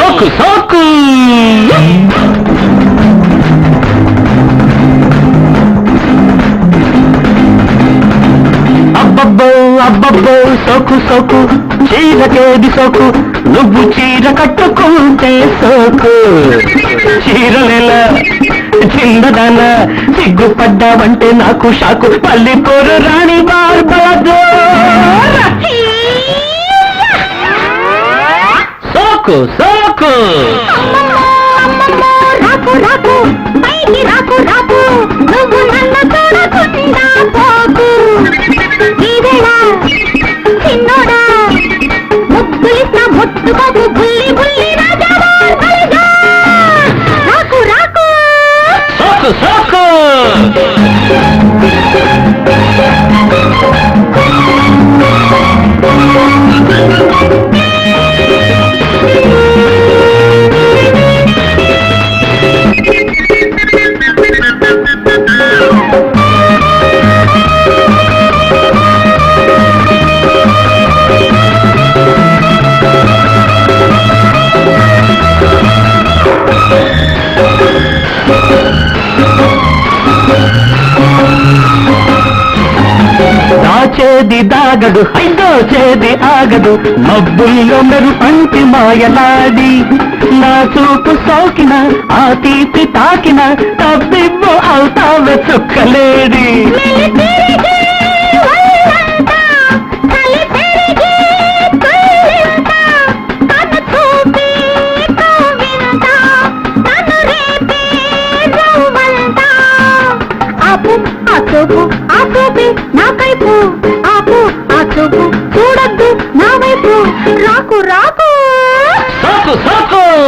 సాకు సాకు. అబ్బబ్బో అబ్బబ్బో సోకు సోకు. చీరకేది సోకు నువ్వు చీర కట్టుకుంటే సోకు. చీరలేల చిందదాన సిగ్గుపడ్డావంటే నాకు షాకు. పల్లి పోరు రాణి బార్బలదో సోకు సోకు రాకు రాకు పైకి రాకు రాకు. నువ్వు నన్ను చూడకుండా పోకు? ఇదేళ చిన్నోడా ముద్దులిస్తా ముట్టుకోకు బుల్లి బుల్లి రాజావా బలిగా. రాకు రాకు. సోకు సోకు. చేది దాగదు హైదోచేది ఆగదు. మబ్బుల్లో మెరు పంటి మాయలాడి నా చూపు సోకిన ఆ తీపి తాకిన తబ్బిబ్బు అవుతావే చుక్కలేడి.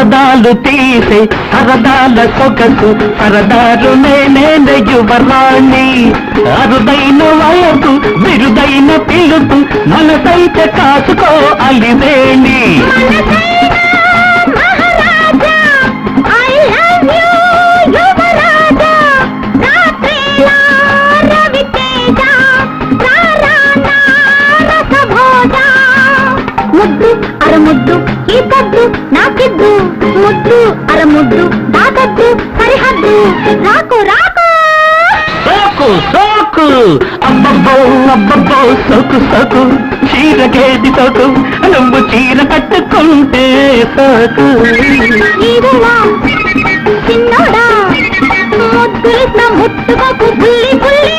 సరదాలు తీసే సరదాల సొగసు సరదాలు నేనే యువరాణి అరుదైన వయసు బిరుదైన పిలుపు మనసైతే కాసుకో అలివేణి. ముద్దు అరముద్దు ఈ పద్దు నాకిద్దు. ముద్దు అరముద్దు దాగద్దు సరిహద్దు. రాకు రాకు. సోకు సోకు. అబ్బబ్బో అబ్బబ్బో సోకు సోకు. చీరకేది సోకు నువ్వు చీర కట్టుకుంటే సోకు. ఈరులా చిన్నోడా? ముద్దులిసిన ముట్టుకోకు బుల్లి బుల్లి